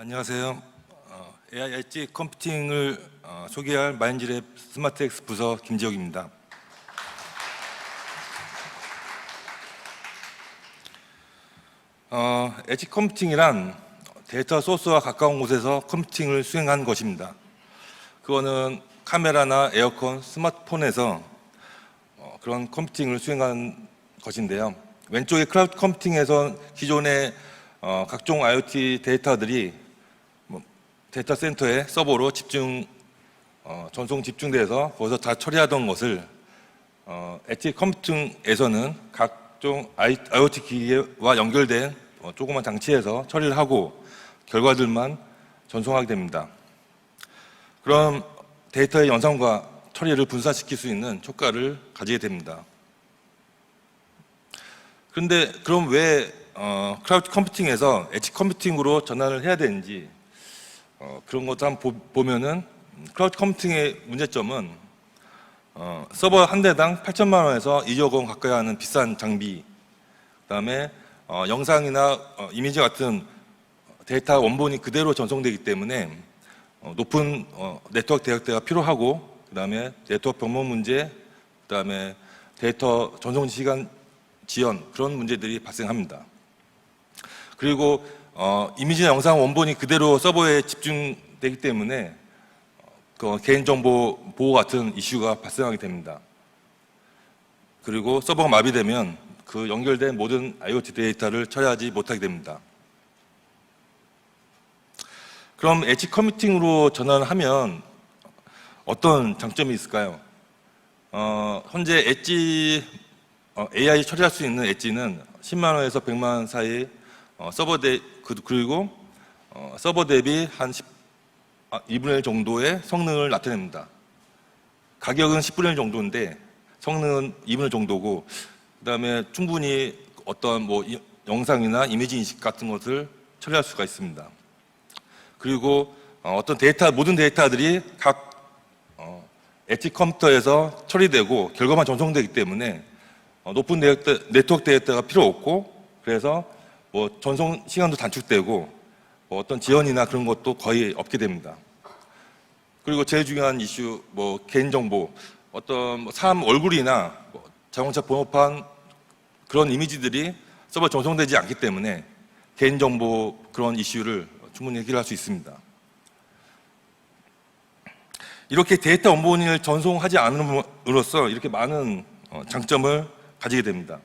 안녕하세요. 어, AI 엣지 컴퓨팅을 어, 소개할 마인즈랩 스마트엑스 부서 김지혁입니다. 어, 엣지 컴퓨팅이란 데이터 소스와 가까운 곳에서 컴퓨팅을 수행한 것입니다. 그거는 카메라나 에어컨, 스마트폰에서 어, 그런 컴퓨팅을 수행한 것인데요. 왼쪽의 클라우드 컴퓨팅에서 기존의 어, 각종 IoT 데이터들이 뭐, 데이터 센터의 서버로 집중 어, 전송 집중돼서 거기서 다 처리하던 것을 어, 엣지 컴퓨팅에서는 각종 IoT 기기와 연결된 어, 조그만 장치에서 처리를 하고 결과들만 전송하게 됩니다. 그럼 데이터의 연산과 처리를 분산시킬 수 있는 효과를 가지게 됩니다. 그런데 그럼 왜 어, 클라우드 컴퓨팅에서 엣지 컴퓨팅으로 전환을 해야 되는지 어, 그런 것도 한번 보- 보면은 음, 클라우드 컴퓨팅의 문제점은 어, 서버 한 대당 8천만 원에서 2억 원 가까이 하는 비싼 장비, 그다음에 어, 영상이나 어, 이미지 같은 데이터 원본이 그대로 전송되기 때문에 어, 높은 어, 네트워크 대역대가 필요하고 그다음에 네트워크 병목 문제, 그다음에 데이터 전송 시간 지연 그런 문제들이 발생합니다. 그리고 어, 이미지나 영상 원본이 그대로 서버에 집중되기 때문에 어, 그 개인정보 보호 같은 이슈가 발생하게 됩니다. 그리고 서버가 마비되면 그 연결된 모든 IoT 데이터를 처리하지 못하게 됩니다. 그럼 엣지 컴퓨팅으로 전환하면 어떤 장점이 있을까요? 어, 현재 엣지 어, AI 처리할 수 있는 엣지는 10만 원에서 100만 원 사이 어, 서버 대 그- 그리고 어, 서버 대비 한 10, 아, 2분의 1 정도의 성능을 나타냅니다. 가격은 10분의 1 정도인데 성능은 2분의 1 정도고 그다음에 충분히 어떤 뭐 이- 영상이나 이미지 인식 같은 것을 처리할 수가 있습니다. 그리고 어, 어떤 데이터 모든 데이터들이 각 어, 엣지 컴퓨터에서 처리되고 결과만 전송되기 때문에 어, 높은 네트워크 데이터가 필요 없고 그래서 뭐 전송 시간도 단축되고 뭐 어떤 지연이나 그런 것도 거의 없게 됩니다. 그리고 제일 중요한 이슈 뭐 개인정보 어떤 뭐 사람 얼굴이나 뭐 자동차 번호판 그런 이미지들이 서버 전송되지 않기 때문에 개인정보 그런 이슈를 충분히 해결할 수 있습니다. 이렇게 데이터 원본을 전송하지 않음으로써 이렇게 많은 어, 장점을 가지게 됩니다.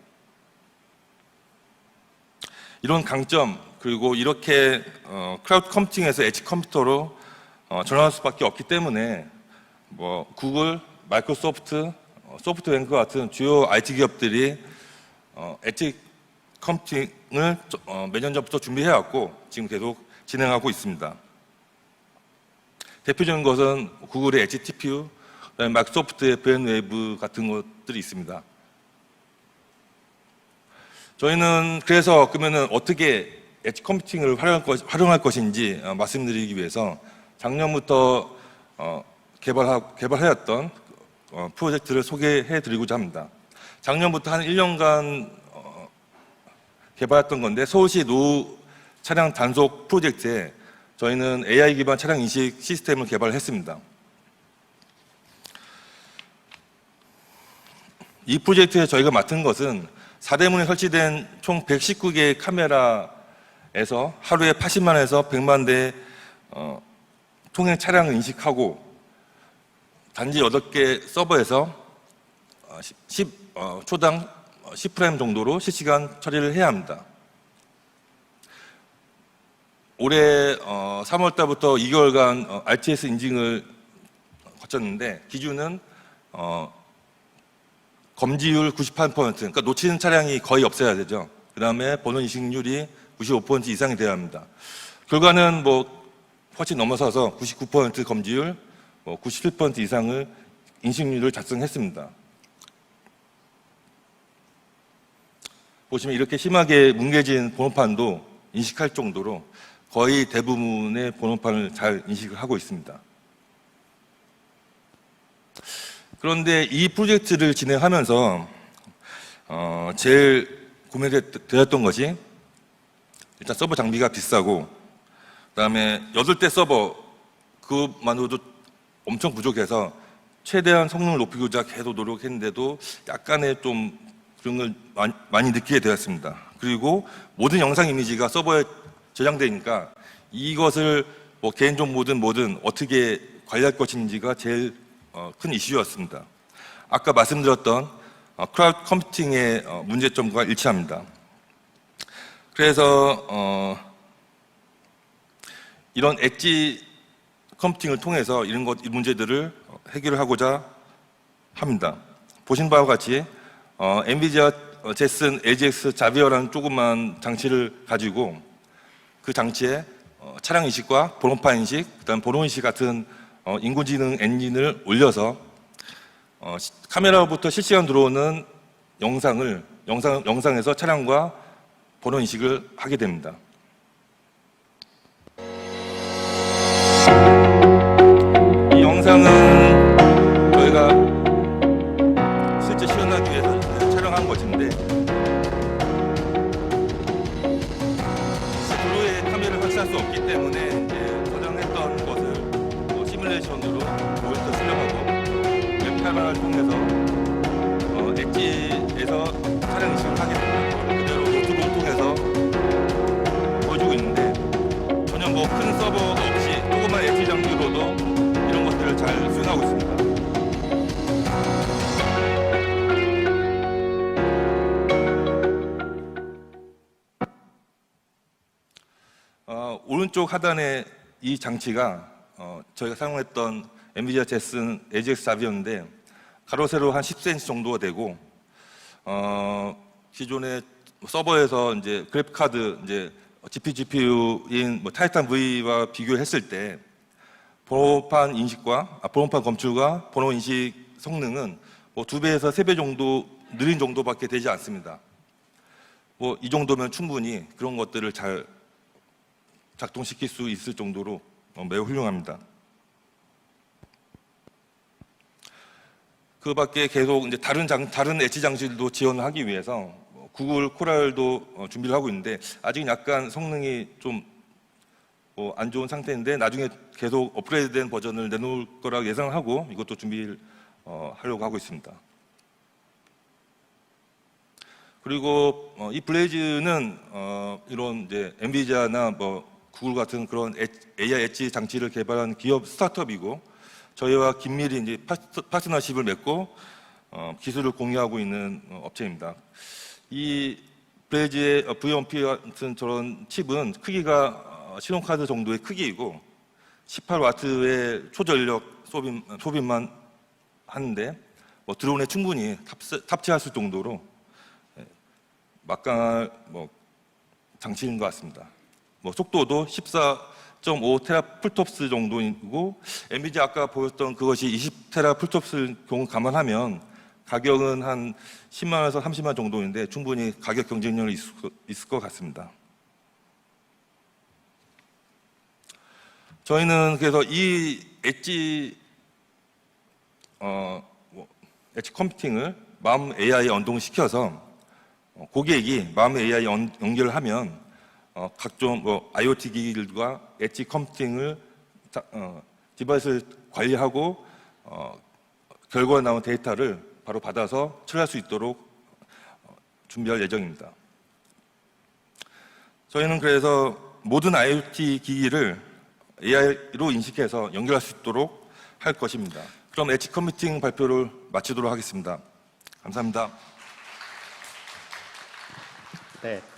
이런 강점 그리고 이렇게 어, 클라우드 컴퓨팅에서 엣지 컴퓨터로 어, 전환할 수밖에 없기 때문에 뭐 구글, 마이크로소프트, 어, 소프트뱅크 같은 주요 IT 기업들이 어, 엣지 컴퓨팅을 어, 몇년 전부터 준비해왔고 지금 계속 진행하고 있습니다. 대표적인 것은 구글의 엣지 TPU, 그다음에 마이크로소프트의 브랜웨이브 같은 것들이 있습니다. 저희는 그래서 그러면은 어떻게 엣지 컴퓨팅을 활용할, 것, 것인지 어, 말씀드리기 위해서 작년부터 어, 개발하, 개발하였던 어, 프로젝트를 소개해 드리고자 합니다. 작년부터 한 1년간 어, 개발했던 건데 서울시 노후 차량 단속 프로젝트에 저희는 AI 기반 차량 인식 시스템을 개발했습니다. 이 프로젝트에 저희가 맡은 것은 사대문에 설치된 총 119개의 카메라에서 하루에 80만에서 100만 대 어, 통행 차량을 인식하고 단지 8개 서버에서 어, 10, 어, 초당 10프레임 정도로 실시간 처리를 해야 합니다. 올해 어, 3월 달부터 2개월간 어, RTS 인증을 거쳤는데 기준은 어, 검지율 98% 그러니까 놓치는 차량이 거의 없어야 되죠. 그 다음에 번호 인식률이 95% 이상이 돼야 합니다. 결과는 뭐 훨씬 넘어서서 99% 검지율, 뭐 97% 이상을 인식률을 달성했습니다. 보시면 이렇게 심하게 뭉개진 번호판도 인식할 정도로 거의 대부분의 번호판을 잘 인식을 하고 있습니다. 그런데 이 프로젝트를 진행하면서 어, 제일 고민되었던 것이 일단 서버 장비가 비싸고 그다음에 여덟 대 서버 그만으로도 엄청 부족해서 최대한 성능을 높이고자 계속 노력했는데도 약간의 좀 그런 걸 많이, 많이 느끼게 되었습니다. 그리고 모든 영상 이미지가 서버에 저장되니까 이것을 뭐 개인정보든 뭐든 어떻게 관리할 것인지가 제일 어, 큰 이슈였습니다. 아까 말씀드렸던 어, 크라우드 컴퓨팅의 어, 문제점과 일치합니다. 그래서 어, 이런 엣지 컴퓨팅을 통해서 이런 것, 이 문제들을 해결하고자 합니다. 보신 바와 같이 어, 엔비디아 어, 제슨 AGX 자비어라는 조그만 장치를 가지고 그 장치에 어, 차량 인식과 번호판 인식, 그다음 번호 인식 같은 어, 인工지능 엔진을 올려서 어, 시- 카메라로부터 실시간 들어오는 영상을 영상 영상에서 차량과 번호 인식을 하게 됩니다. 시뮬레이션으로 모니터 출력하고 웹카메라를 통해서 어, 엣지에서 촬영 인식을 하게 됩니다. 그대로 노트북을 통해서 보여주고 있는데 전혀 뭐 큰 서버가 없이 조그만 엣지 장비로도 이런 것들을 잘 수행하고 있습니다. 어, 오른쪽 하단에 이 장치가 어, 저희가 사용했던 엔비디아 제슨 AGX 잡이었는데 가로 세로 한 10cm 정도가 되고 어, 기존의 서버에서 이제 그래픽 카드 이제 GPU, GPU인 뭐 타이탄 V와 비교했을 때 번호판 인식과 아, 번호판 검출과 번호 인식 성능은 뭐 두 배에서 세 배 정도 느린 정도밖에 되지 않습니다. 뭐 이 정도면 충분히 그런 것들을 잘 작동시킬 수 있을 정도로 어, 매우 훌륭합니다. 그 밖에 계속 이제 다른 장, 다른 엣지 장치들도 지원을 하기 위해서 뭐 구글 코랄도 어, 준비를 하고 있는데 아직 약간 성능이 좀뭐안 좋은 상태인데 나중에 계속 업그레이드된 버전을 내놓을 거라 예상하고 이것도 준비를 어, 하려고 하고 있습니다. 그리고 어, 이 블레이즈는 어, 이런 이제 엔비디아나 뭐 구글 같은 그런 엣- AI 엣지 장치를 개발한 기업 스타트업이고 저희와 긴밀히 이제 파트, 파트너십을 맺고 어, 기술을 공유하고 있는 어, 업체입니다. 이 블레이즈의 V1P 같은 저런 칩은 크기가 어, 신용카드 정도의 크기이고 18와트의 초전력 소비, 소비만 하는데 뭐 드론에 충분히 탑재할 수 정도로 막강한 뭐 장치인 것 같습니다. 뭐 속도도 14.5 테라 풀톱스 정도이고 엔비디아 아까 보였던 그것이 20 테라 풀톱스 경우 감안하면 가격은 한 10만 원에서 30만 원 정도인데 충분히 가격 경쟁력이 있을, 것- 같습니다. 저희는 그래서 이 엣지 어, 뭐, 엣지 컴퓨팅을 마음 AI에 연동시켜서 어, 고객이 마음 AI 연, 연결을 하면 어, 각종 뭐 IoT 기기들과 엣지 컴퓨팅을 자- 어, 디바이스를 관리하고 어, 결과가 나온 데이터를 바로 받아서 처리할 수 있도록 어, 준비할 예정입니다. 저희는 그래서 모든 IoT 기기를 AI로 인식해서 연결할 수 있도록 할 것입니다. 그럼 엣지 컴퓨팅 발표를 마치도록 하겠습니다. 감사합니다. 네. 아,